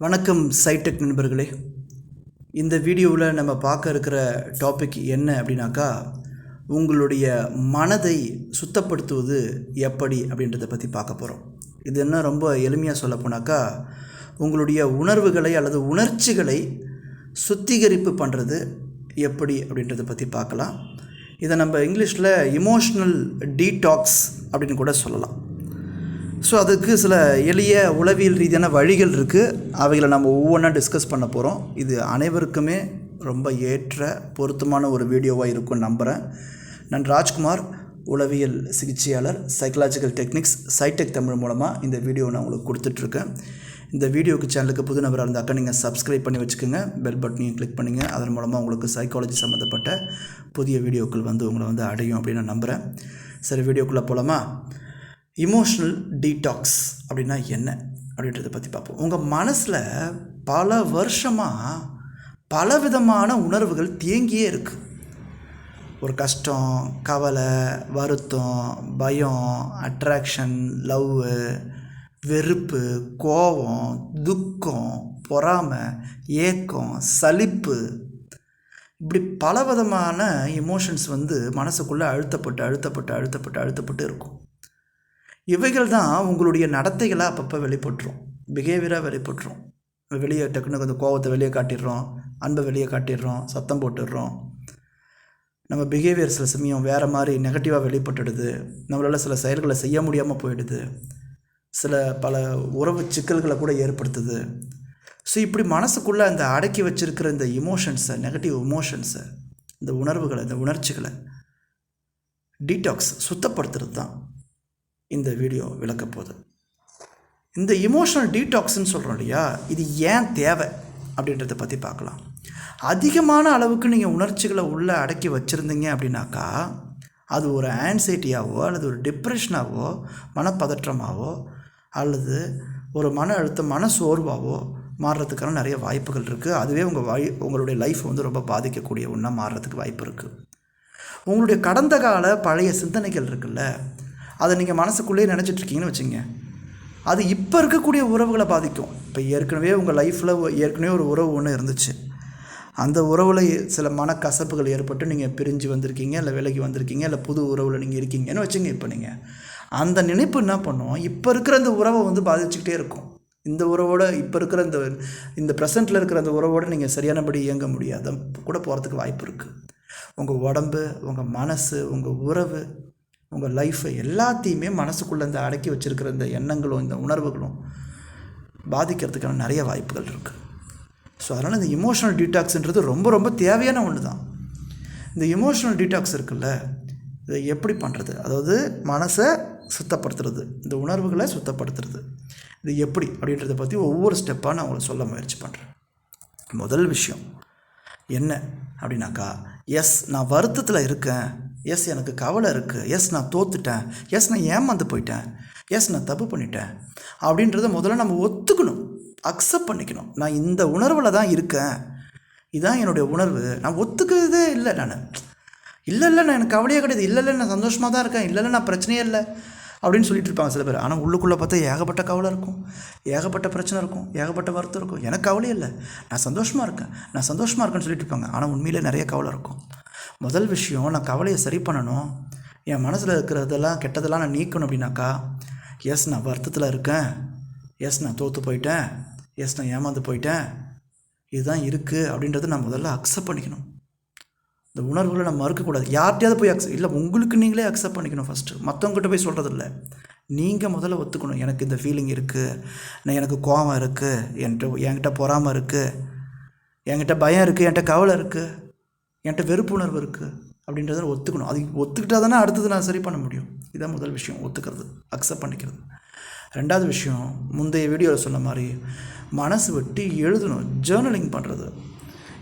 வணக்கம் சைடெக் நண்பர்களே. இந்த வீடியோவில் நம்ம பார்க்க இருக்கிற டாபிக் என்ன அப்படின்னாக்கா உங்களுடைய மனதை சுத்தப்படுத்துவது எப்படி அப்படின்றத பற்றி பார்க்க போகிறோம் இது என்ன ரொம்ப எளிமையாக சொல்ல போனாக்கா உங்களுடைய உணர்வுகளை அல்லது உணர்ச்சிகளை சுத்திகரிப்பு பண்ணுறது எப்படி அப்படின்றத பற்றி பார்க்கலாம். இதை நம்ம இங்கிலீஷில் இமோஷ்னல் டீடாக்ஸ் அப்படின்னு கூட சொல்லலாம். ஸோ அதுக்கு சில எளிய உளவியல் ரீதியான வழிகள் இருக்குது அவைகளை நம்ம ஒவ்வொன்றா டிஸ்கஸ் பண்ண போகிறோம் இது அனைவருக்குமே ரொம்ப ஏற்ற பொருத்தமான ஒரு வீடியோவாக இருக்கும்னு நம்புகிறேன் நான் ராஜ்குமார் உளவியல் சிகிச்சையாளர் சைக்கலாஜிக்கல் டெக்னிக்ஸ் சைடெக் தமிழ் மூலமாக இந்த வீடியோ நான் உங்களுக்கு கொடுத்துட்ருக்கேன். இந்த வீடியோக்கு சேனலுக்கு புது நபராக இருந்தாக்கா நீங்கள் சப்ஸ்கிரைப் பண்ணி வச்சுக்கோங்க. பெல் பட்டனையும் கிளிக் பண்ணுங்கள் அதன் மூலமாக உங்களுக்கு சைக்காலஜி சம்மந்தப்பட்ட புதிய வீடியோக்கள் வந்து உங்களை வந்து அடையும் அப்படின்னு நான் நம்புகிறேன் சரி வீடியோக்குள்ளே போகலாமா இமோஷ்னல் டீடாக்ஸ் அப்படின்னா என்ன? அப்படின்றத பற்றி பார்ப்போம். உங்கள் மனசில் பல வருஷமாக பல விதமான உணர்வுகள் தேங்கியே இருக்குது ஒரு கஷ்டம் கவலை வருத்தம் பயம் அட்ராக்ஷன் லவ்வு வெறுப்பு கோபம் துக்கம் பொறாமை ஏக்கம் சலிப்பு. இப்படி பலவிதமான எமோஷன்ஸ் வந்து மனசுக்குள்ளே அழுத்தப்பட்டு அழுத்தப்பட்டு அழுத்தப்பட்டு அழுத்தப்பட்டு இருக்கும். இவைகள் தான் உங்களுடைய நடத்தைகளை அப்பப்போ வெளிப்பட்டுரும். பிஹேவியராக வெளிப்பட்டுரும். வெளியே டக்குன்னு கொஞ்சம் கோவத்தை வெளியே காட்டிடுறோம். அன்பை வெளியே காட்டிடுறோம். சத்தம் போட்டுடுறோம். நம்ம பிஹேவியர் சில சமயம் வேறு மாதிரி நெகட்டிவாக வெளிப்பட்டுடுது. நம்மளால் சில செயல்களை செய்ய முடியாமல் போயிடுது. சில பல உறவு சிக்கல்களை கூட ஏற்படுத்துது. ஸோ இப்படி மனசுக்குள்ளே அந்த அடக்கி வச்சுருக்கிற இந்த இமோஷன்ஸை நெகட்டிவ் இமோஷன்ஸை இந்த உணர்வுகளை இந்த உணர்ச்சிகளை டீடாக்ஸ் சுத்தப்படுத்துறது தான் இந்த வீடியோ விளக்க போகுது இந்த இமோஷனல் டீடாக்ஸ்ன்னு சொல்கிறோம் இல்லையா? இது ஏன் தேவை அப்படின்றத பற்றி பார்க்கலாம். அதிகமான அளவுக்கு நீங்கள் உணர்ச்சிகளை உள்ளே அடக்கி வச்சுருந்தீங்க அப்படின்னாக்கா அது ஒரு ஆன்சைட்டியாவோ அல்லது ஒரு டிப்ரெஷனாவோ மனப்பதற்றமாவோ அல்லது ஒரு மன அழுத்தம் மன சோர்வாவோ மாறுறதுக்கான நிறைய வாய்ப்புகள் இருக்குது அதுவே உங்கள் வாய் உங்களுடைய லைஃப் வந்து ரொம்ப பாதிக்கக்கூடிய ஒன்றா மாறுறதுக்கு வாய்ப்பு இருக்குது உங்களுடைய கடந்த கால பழைய சிந்தனைகள் இருக்குல்ல அதை நீங்கள் மனசுக்குள்ளேயே நினச்சிட்ருக்கீங்கன்னு வச்சுங்க. அது இப்போ இருக்கக்கூடிய உறவுகளை பாதிக்கும். இப்போ ஏற்கனவே உங்கள் லைஃப்பில் ஏற்கனவே ஒரு உறவு ஒன்று இருந்துச்சு. அந்த உறவில் சில மனக்கசப்புகள் ஏற்பட்டு நீங்கள் பிரிஞ்சு வந்திருக்கீங்க இல்லை விலகி வந்திருக்கீங்க இல்லை புது உறவில் நீங்கள் இருக்கீங்கன்னு வச்சுங்க இப்போ நீங்கள் அந்த நினைப்பு என்ன பண்ணும்? இப்போ இருக்கிற அந்த உறவை வந்து பாதிச்சுக்கிட்டே இருக்கும். இந்த உறவோட இப்போ இருக்கிற இந்த இந்த ப்ரெசண்ட்டில் இருக்கிற அந்த உறவோடு நீங்கள் சரியானபடி இயங்க முடியாத கூட போகிறதுக்கு வாய்ப்பு இருக்குது உங்கள் உடம்பு உங்கள் மனசு உங்கள் உறவு உங்கள் லைஃப்பை எல்லாத்தையுமே மனசுக்குள்ளே இந்த அடக்கி வச்சுருக்கிற இந்த எண்ணங்களும் இந்த உணர்வுகளும் பாதிக்கிறதுக்கான நிறைய வாய்ப்புகள் இருக்குது ஸோ அதனால் இந்த இமோஷனல் டீடாக்ஸ்ன்றது ரொம்ப ரொம்ப தேவையான ஒன்று தான் இந்த இமோஷனல் டீடாக்ஸ் இருக்குல்ல இதை எப்படி பண்ணுறது அதாவது மனசை சுத்தப்படுத்துறது இந்த உணர்வுகளை சுத்தப்படுத்துறது. இது எப்படி? அப்படின்றத பற்றி ஒவ்வொரு ஸ்டெப்பாக நான் உங்களுக்கு சொல்ல முயற்சி பண்ணுறேன் முதல் விஷயம் என்ன அப்படின்னாக்கா எஸ் நான் வருத்தத்தில் இருக்கேன். எஸ் எனக்கு கவலை இருக்குது எஸ் நான் தோத்துட்டேன். எஸ் நான் ஏமாந்து போயிட்டேன். எஸ் நான் தப்பு பண்ணிட்டேன். அப்படின்றத முதல்ல நம்ம ஒத்துக்கணும். அக்செப்ட் பண்ணிக்கணும். நான் இந்த உணர்வில் தான் இருக்கேன். இதுதான் என்னுடைய உணர்வு. நான் ஒத்துக்கிறதே இல்லை நான். இல்லை இல்லை நான் எனக்கு கவலையே கிடையாது. இல்லை இல்லை நான் சந்தோஷமாக தான் இருக்கேன். இல்லை இல்லை நான் பிரச்சனையே இல்லை. அப்படின்னு சொல்லிட்டு இருப்பாங்க சில பேர். ஆனால் உள்ளுக்குள்ளே பார்த்தா ஏகப்பட்ட கவலை இருக்கும். ஏகப்பட்ட பிரச்சனை இருக்கும். ஏகப்பட்ட வருத்தம் இருக்கும். எனக்கு கவலையே இல்லை. நான் சந்தோஷமாக இருக்கேன். நான் சந்தோஷமாக இருக்கேன்னு சொல்லிட்டு இருப்பாங்க. ஆனால் உண்மையிலே நிறைய கவலை இருக்கும். முதல் விஷயம் நான் கவலையை சரி பண்ணணும். என் மனசில் இருக்கிறதெல்லாம் கெட்டதெல்லாம் நான் நீக்கணும் அப்படின்னாக்கா எஸ் நான் வருத்தத்தில் இருக்கேன். எஸ் நான் தோற்று போயிட்டேன். எஸ் நான் ஏமாந்து போயிட்டேன். இதுதான் இருக்குது அப்படின்றத நான் முதல்ல அக்செப்ட் பண்ணிக்கணும். இந்த உணர்வுகளை நம்ம மறுக்கக்கூடாது. யார்கிட்டயாவது போய் அக்செப்ட் இல்லை உங்களுக்கு நீங்களே அக்செப்ட் பண்ணிக்கணும் ஃபஸ்ட்டு மற்றவங்ககிட்ட போய் சொல்கிறது இல்லை நீங்கள் முதல்ல ஒத்துக்கணும். எனக்கு இந்த ஃபீலிங் இருக்குது நான் எனக்கு கோவம் இருக்குது என்கிட்ட என்கிட்ட பொறாமல் இருக்குது என்கிட்ட பயம் இருக்குது என்கிட்ட கவலை இருக்குது என்கிட்ட வெறுப்புணர்வு இருக்குது அப்படின்றத ஒத்துக்கணும். அது ஒத்துக்கிட்டால் தானே அடுத்தது நான் சரி பண்ண முடியும். இதான் முதல் விஷயம் ஒத்துக்கிறது அக்செப்ட் பண்ணிக்கிறது. ரெண்டாவது விஷயம் முந்தைய வீடியோவில் சொன்ன மாதிரி மனசு விட்டு எழுதணும் ஜேர்னலிங் பண்ணுறது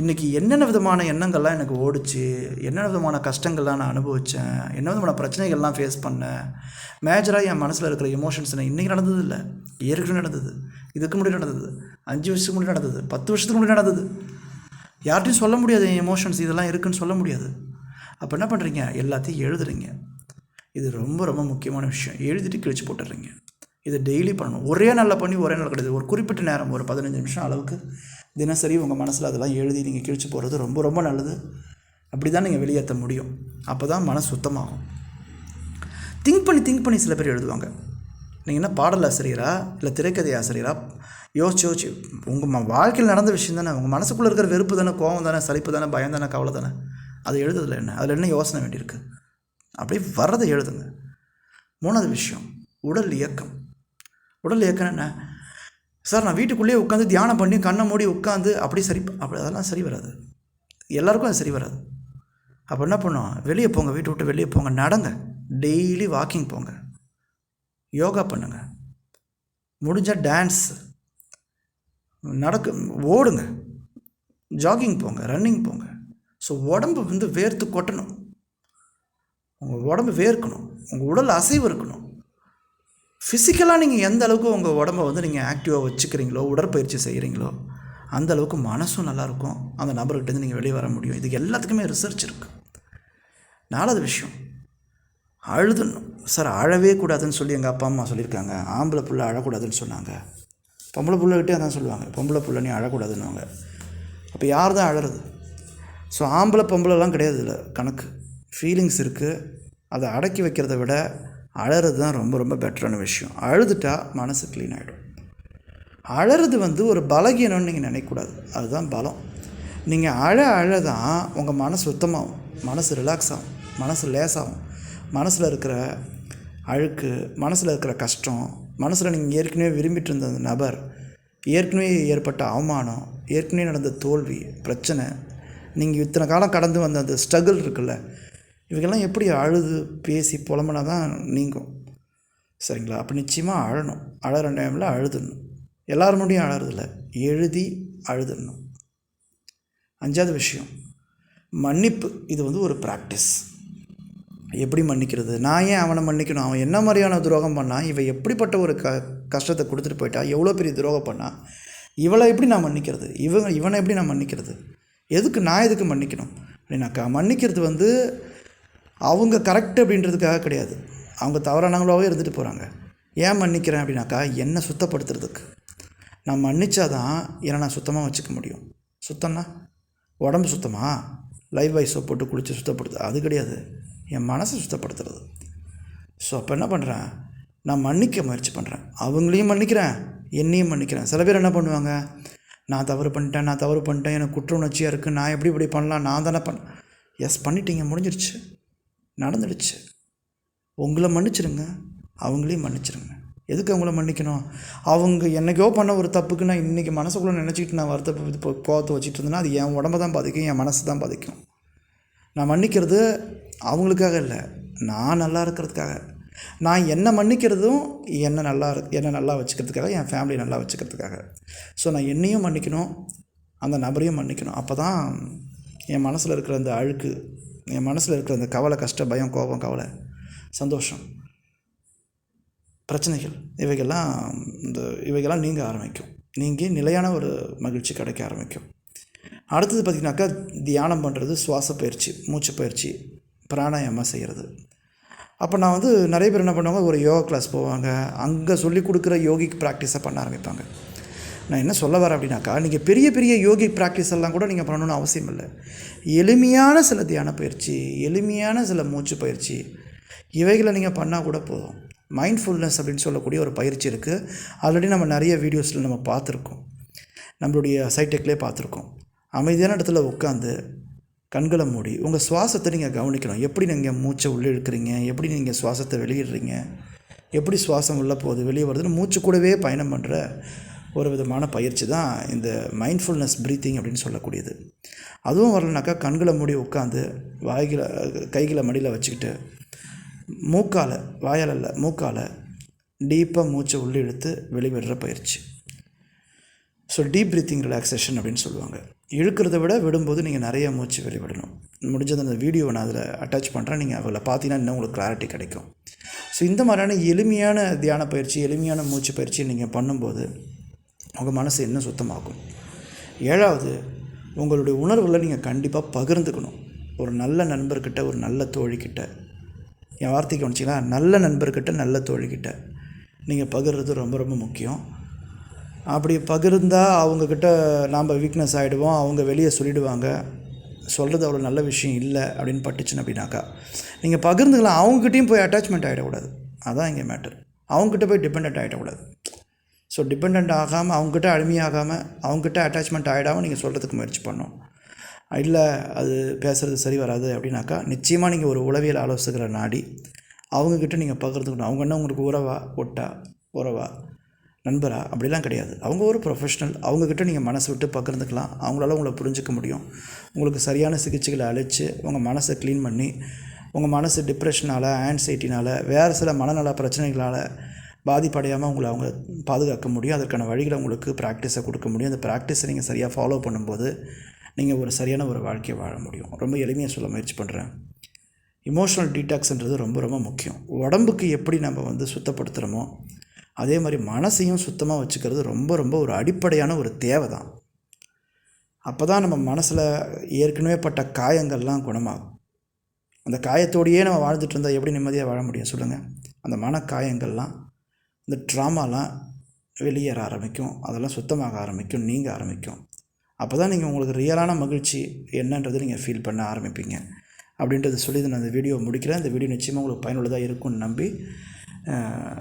இன்றைக்கி என்னென்ன விதமான எண்ணங்கள்லாம் எனக்கு ஓடிச்சு என்னென்ன விதமான கஷ்டங்கள்லாம் நான் அனுபவித்தேன் என்ன விதமான பிரச்சனைகள்லாம் ஃபேஸ் பண்ணேன். மேஜராக என் மனசில் இருக்கிற எமோஷன்ஸ் நான் இன்றைக்கி நடந்தது இல்லை. ஏற்கனவே நடந்தது. இதுக்கு முன்னாடி நடந்தது. அஞ்சு வருஷத்துக்கு முன்னாடி நடந்தது. பத்து வருஷத்துக்கு முன்னாடி நடந்தது. யார்கிட்டையும் சொல்ல முடியாது என் எமோஷன்ஸ் இதெல்லாம் இருக்குன்னு சொல்ல முடியாது. அப்போ என்ன பண்ணுறீங்க எல்லாத்தையும் எழுதுறீங்க. இது ரொம்ப ரொம்ப முக்கியமான விஷயம். எழுதிட்டு கிழிச்சு போட்டுடுறீங்க இதை டெய்லி பண்ணணும். ஒரே நாளில் பண்ணி ஒரே நாள் கிடையாது. ஒரு குறிப்பிட்ட நேரம் ஒரு பதினஞ்சு நிமிஷம் அளவுக்கு தினசரி உங்கள் மனசில் அதெல்லாம் எழுதி நீங்கள் கிழிச்சு போகிறது ரொம்ப ரொம்ப நல்லது. அப்படி தான் நீங்கள் வெளியேற்ற முடியும். அப்போ தான் மனசு சுத்தமாகும். திங்க் பண்ணி திங்க் பண்ணி சில பேர் எழுதுவாங்க. நீங்கள் என்ன பாடல் ஆசிரியரா? இல்லை திரைக்கதை ஆசிரியரா? யோசிச்சு யோசிச்சு உங்கள் வாழ்க்கையில் நடந்த விஷயம் தானே? உங்கள் மனசுக்குள்ளே இருக்கிற வெறுப்பு தானே கோவம் தானே சலிப்பு தானே பயம் தானே கவலை தானே? அது எழுதுறதுல என்ன? அதில் என்ன யோசனை வேண்டியிருக்கு? அப்படியே வர்றதை எழுதுங்க. மூணாவது விஷயம் உடல் இயக்கம். உடல் இயக்கம் என்ன? சார் நான் வீட்டுக்குள்ளேயே உட்காந்து தியானம் பண்ணி கண்ணை மூடி உட்காந்து அப்படி சரி அப்படி அதெல்லாம் சரி வராது. எல்லாருக்கும் அது சரி வராது. அப்போ என்ன பண்ணும் வெளியே போங்க வீட்டை விட்டு வெளியே போங்க நடங்க. டெய்லி வாக்கிங் போங்க. யோகா பண்ணுங்கள் முடிஞ்சால் டான்ஸ். நடக்க ஓடுங்க. ஜாகிங் போங்க ரன்னிங் போங்க. ஸோ உடம்பு வந்து வேர்த்து கொட்டணும். உங்கள் உடம்பு வேர்க்கணும். உங்கள் உடல் அசைவு இருக்கணும். ஃபிசிக்கலாக நீங்கள் எந்த அளவுக்கு உங்கள் உடம்பை வந்து நீங்கள் ஆக்டிவாக வச்சுக்கிறீங்களோ உடற்பயிற்சி செய்கிறீங்களோ அந்த அளவுக்கு மனசும் நல்லாயிருக்கும் அந்த நபர்கிட்டேருந்து நீங்கள் வெளியே வர முடியும். இதுக்கு எல்லாத்துக்குமே ரிசர்ச் இருக்குது நாலாவது விஷயம். அழுதுணும். சார் அழவே கூடாதுன்னு சொல்லி எங்கள் அப்பா அம்மா சொல்லியிருக்காங்க. ஆம்பளை புள்ள அழக்கூடாதுன்னு சொன்னாங்க. பொம்பளை பிள்ளைகிட்டே அதான் சொல்லுவாங்க பொம்பளை புள்ள நீ அழக்கூடாதுன்னுவாங்க. அப்போ யார் தான் அழறது? ஸோ ஆம்பளை பொம்பளைலாம் கிடையாது இல்லை கணக்கு. ஃபீலிங்ஸ் இருக்குது அதை அடக்கி வைக்கிறத விட அழறது தான் ரொம்ப ரொம்ப பெட்டரான விஷயம். அழுதுட்டா மனசு க்ளீன் ஆகிடும் அழறது வந்து ஒரு பலகீனம்னு நீங்கள் நினைக்கக்கூடாது. அதுதான் பலம். நீங்கள் அழ அழ தான் உங்கள் மனசு சுத்தமாகும். மனசு ரிலாக்ஸ் ஆகும். மனசு லேஸாகும் மனசில் இருக்கிற அழுக்கு மனசில் இருக்கிற கஷ்டம் மனசில் நீங்கள் ஏற்கனவே விரும்பிட்டு இருந்த அந்த நபர் ஏற்கனவே ஏற்பட்ட அவமானம் ஏற்கனவே நடந்த தோல்வி பிரச்சனை நீங்கள் இத்தனை காலம் கடந்து வந்த அந்த ஸ்ட்ரகிள் இருக்குல்ல இவங்கெல்லாம் எப்படி அழுது பேசி புலம்புனா தான் நீங்கும். சரிங்களா? அப்போ நிச்சயமாக அழணும். அழகிற டைமில் அழுதுடணும். எல்லாரும் முடியும் அழறதில்ல. எழுதி அழுதுடணும். அஞ்சாவது விஷயம். மன்னிப்பு இது வந்து ஒரு ப்ராக்டிஸ் எப்படி மன்னிக்கிறது? நான் ஏன் அவனை மன்னிக்கணும்? அவன் என்ன மாதிரியான துரோகம் பண்ணான் இவன் எப்படிப்பட்ட ஒரு க கஷ்டத்தை கொடுத்துட்டு போயிட்டா? எவ்வளோ பெரிய துரோகம் பண்ணான் இவளை எப்படி நான் மன்னிக்கிறது? இவன் இவனை எப்படி நான் மன்னிக்கிறது? எதுக்கு நான் எதுக்கு மன்னிக்கணும்? அப்படின்னாக்கா மன்னிக்கிறது வந்து அவங்க கரெக்ட் அப்படின்றதுக்காக கிடையாது. அவங்க தவறானவங்களாகவே இருந்துட்டு போகிறாங்க ஏன் மன்னிக்கிறேன் அப்படின்னாக்கா என்னை சுத்தப்படுத்துறதுக்கு. நான் மன்னிச்சாதான் என்னை நான் சுத்தமாக வச்சுக்க முடியும். சுத்தம்னா? உடம்பு சுத்தமாக லைஃப் பாய் சோப் போட்டு குளித்து சுத்தப்படுத்து அது கிடையாது. என் மனசை சுத்தப்படுத்துறது. ஸோ அப்போ என்ன பண்ணுறேன் நான் மன்னிக்க முயற்சி பண்ணுறேன் அவங்களையும் மன்னிக்கிறேன். என்னையும் மன்னிக்கிறேன். சில பேர் என்ன பண்ணுவாங்க? நான் தவறு பண்ணிட்டேன் நான் தவறு பண்ணிட்டேன் எனக்கு குற்ற உணர்ச்சியாக இருக்குது நான் எப்படி இப்படி பண்ணலாம் நான் தானே பண்ண. எஸ் பண்ணிட்டீங்க முடிஞ்சிருச்சு. நடந்துடுச்சு. உங்களை மன்னிச்சிடுங்க அவங்களையும் மன்னிச்சிடுங்க எதுக்கு அவங்கள மன்னிக்கணும்? அவங்க என்னைக்கோ பண்ண ஒரு தப்புக்கு நான் இன்றைக்கி மனசுக்குள்ளே நினச்சிக்கிட்டு நான் வருத்த கோவத்தை வச்சுட்டு இருந்தேன்னா அது என் உடம்பை தான் பாதிக்கும் என் மனசு தான் பாதிக்கும். நான் மன்னிக்கிறது அவங்களுக்காக இல்லை. நான் நல்லா இருக்கிறதுக்காக. நான் என்னை மன்னிக்கிறதும் என்னை நல்லா என்னை நல்லா வச்சுக்கிறதுக்காக என் ஃபேமிலி நல்லா வச்சுக்கிறதுக்காக. ஸோ நான் என்னையும் மன்னிக்கணும் அந்த நபரையும் மன்னிக்கணும். அப்போ தான் என் மனசில் இருக்கிற அந்த அழுக்கு என் மனசில் இருக்கிற அந்த கவலை கஷ்ட பயம் கோபம் கவலை சந்தோஷம் பிரச்சனைகள் இவைகள்லாம் இந்த இவைகள்லாம் நீங்க ஆரம்பிக்கும். நீங்கள் நிலையான ஒரு மகிழ்ச்சி கிடைக்க ஆரம்பிக்கும். அடுத்தது பார்த்திங்கனாக்கா தியானம் பண்ணுறது சுவாச பயிற்சி மூச்சு பயிற்சி. பிராணாயாமம் செய்கிறது. அப்போ நான் வந்து நிறைய பேர் என்ன பண்ணுவாங்க ஒரு யோகா கிளாஸ் போவாங்க. அங்கே சொல்லி கொடுக்குற யோகிக் ப்ராக்டிஸை பண்ண ஆரம்பிப்பாங்க. நான் என்ன சொல்ல வரேன் அப்படின்னாக்கா நீங்கள் பெரிய பெரிய யோகி ப்ராக்டிஸ் எல்லாம் கூட நீங்கள் பண்ணணும்னு அவசியம் இல்லை. எளிமையான சில தியான பயிற்சி எளிமையான சில மூச்சு பயிற்சி இவைகளை நீங்கள் பண்ணால் கூட போதும். மைண்ட்ஃபுல்னஸ் அப்படின்னு சொல்லக்கூடிய ஒரு பயிற்சி இருக்குது ஆல்ரெடி நம்ம நிறைய வீடியோஸில் நம்ம பார்த்துருக்கோம். நம்மளுடைய சைட்டெக்லேயே பார்த்துருக்கோம். அமைதியான இடத்துல உட்காந்து கண்களை மூடி உங்கள் சுவாசத்தை நீங்கள் கவனிக்கணும். எப்படி நீங்கள் மூச்சை உள்ளே இழுக்கிறீங்க? எப்படி நீங்கள் சுவாசத்தை வெளியிடுறீங்க? எப்படி சுவாசம் உள்ளே போகுது? வெளியே வருதுன்னு மூச்சு கூடவே பயணம் பண்ணுற ஒரு விதமான பயிற்சி தான் இந்த மைண்ட்ஃபுல்னஸ் ப்ரீத்திங் அப்படின்னு சொல்லக்கூடியது. அதுவும் வரலனாக்கா கண்களை மூடி உட்காந்து வாய்களை கைகளை மடியில் வச்சுக்கிட்டு மூக்கால் வாயால் இல்லை மூக்கால் டீப்பாக மூச்சை உள்ளே இழுத்து வெளிவிடுற பயிற்சி. ஸோ டீப் ப்ரீத்திங் ரிலாக்ஸேஷன் அப்படின்னு சொல்லுவாங்க. இழுக்கிறத விட விடும்போது நீங்கள் நிறைய மூச்சு வெளிவிடணும். முடிஞ்சது அந்த வீடியோவை நான் அதில் அட்டாச் பண்ணுறேன் நீங்கள் அதில் பார்த்தீங்கன்னா இன்னும் உங்களுக்கு கிளாரிட்டி கிடைக்கும். ஸோ இந்த மாதிரியான எளிமையான தியான பயிற்சி எளிமையான மூச்சு பயிற்சியை நீங்கள் பண்ணும்போது உங்கள் மனசு இன்னும் சுத்தமாகும். ஏழாவது உங்களுடைய உணர்வுகளை நீங்கள் கண்டிப்பாக பகிர்ந்துக்கணும். ஒரு நல்ல நண்பர்கிட்ட ஒரு நல்ல தோழிக்கிட்ட என் வார்த்தைக்கு கவனிச்சிங்களா? நல்ல நண்பர்கிட்ட நல்ல தோழிக்கிட்ட நீங்கள் பகிர்றது ரொம்ப ரொம்ப முக்கியம். அப்படி பகிர்ந்தால் அவங்கக்கிட்ட நாம் வீக்னஸ் ஆகிடுவோம் அவங்க வெளியே சொல்லிடுவாங்க. சொல்கிறது அவ்வளோ நல்ல விஷயம் இல்லை அப்படின்னு பட்டுச்சுன்னு அப்படின்னாக்கா நீங்கள் பகிர்ந்துக்கலாம். அவங்ககிட்டயும் போய் அட்டாச்மெண்ட் ஆகிடக்கூடாது அதான் இங்கே மேட்டர் அவங்ககிட்ட போய் டிபெண்ட் ஆகிடக்கூடாது ஸோ டிபெண்ட் ஆகாமல் அவங்ககிட்ட அடிமையாகாமல் அவங்ககிட்ட அட்டாச்மெண்ட் ஆகிடாமல் நீங்கள் சொல்கிறதுக்கு முயற்சி பண்ணணும். இல்லை அது பேசுகிறது சரி வராது அப்படின்னாக்கா நிச்சயமாக நீங்கள் ஒரு உளவியல் ஆலோசகரை நாடி அவங்கக்கிட்ட நீங்கள் பகிர்ந்துக்கணும். அவங்க என்ன உங்களுக்கு உறவா? ஒட்டா? உறவா? நண்பரா? அப்படிலாம் கிடையாது. அவங்க ஒரு ப்ரொஃபஷ்னல் அவங்கக்கிட்ட நீங்கள் மனசு விட்டு பகிர்ந்துக்கலாம். அவங்களால உங்களை புரிஞ்சிக்க முடியும். உங்களுக்கு சரியான சிகிச்சைகளை அழித்து உங்கள் மனசை க்ளீன் பண்ணி உங்கள் மனசு டிப்ரெஷனால் ஆன்சைட்டினால் வேறு சில மனநல பிரச்சனைகளால் பாதிப்படையாமல் உங்களை அவங்க பாதுகாக்க முடியும். அதற்கான வழிகளை உங்களுக்கு ப்ராக்டிஸை கொடுக்க முடியும். அந்த ப்ராக்டிஸை நீங்கள் சரியாக ஃபாலோ பண்ணும்போது நீங்கள் ஒரு சரியான ஒரு வாழ்க்கையை வாழ முடியும். ரொம்ப எளிமையாக சொல்ல முயற்சி பண்ணுறேன் இமோஷனல் டீடாக்ஸ்ன்றது ரொம்ப ரொம்ப முக்கியம். உடம்புக்கு எப்படி நம்ம வந்து சுத்தப்படுத்துகிறோமோ அதே மாதிரி மனசையும் சுத்தமாக வச்சுக்கிறது ரொம்ப ரொம்ப ஒரு அடிப்படையான ஒரு தேவை தான் அப்போ தான் நம்ம மனசில் ஏற்கனவே பட்ட காயங்கள்லாம் குணமாகும். அந்த காயத்தோடையே நம்ம வாழ்ந்துட்டு இருந்தால் எப்படி நிம்மதியாக வாழ முடியும் சொல்லுங்கள் அந்த மன காயங்கள்லாம் இந்த ட்ராமாலாம் வெளியேற ஆரம்பிக்கும். அதெல்லாம் சுத்தமாக ஆரம்பிக்கும் நீங்க ஆரம்பிக்கும். அப்போ தான் நீங்கள் உங்களுக்கு ரியலான மகிழ்ச்சி என்னன்றது நீங்கள் ஃபீல் பண்ண ஆரம்பிப்பீங்க. அப்படின்றத சொல்லி நான் இந்த வீடியோ முடிக்கிறேன். இந்த வீடியோ நிச்சயமாக உங்களுக்கு பயனுள்ளதாக இருக்கும்னு நம்பி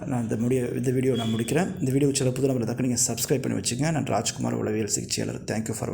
நான் இந்த முடிய இந்த வீடியோ நான் முடிக்கிறேன். இந்த வீடியோ சில புது நம்பரை தக்க நீங்கள் சப்ஸ்கிரைப் பண்ணி வச்சுங்க நான் ராஜ்குமார் உளவியல் சிகிச்சையாளர். தேங்க்யூ ஃபார் வாட்சிங்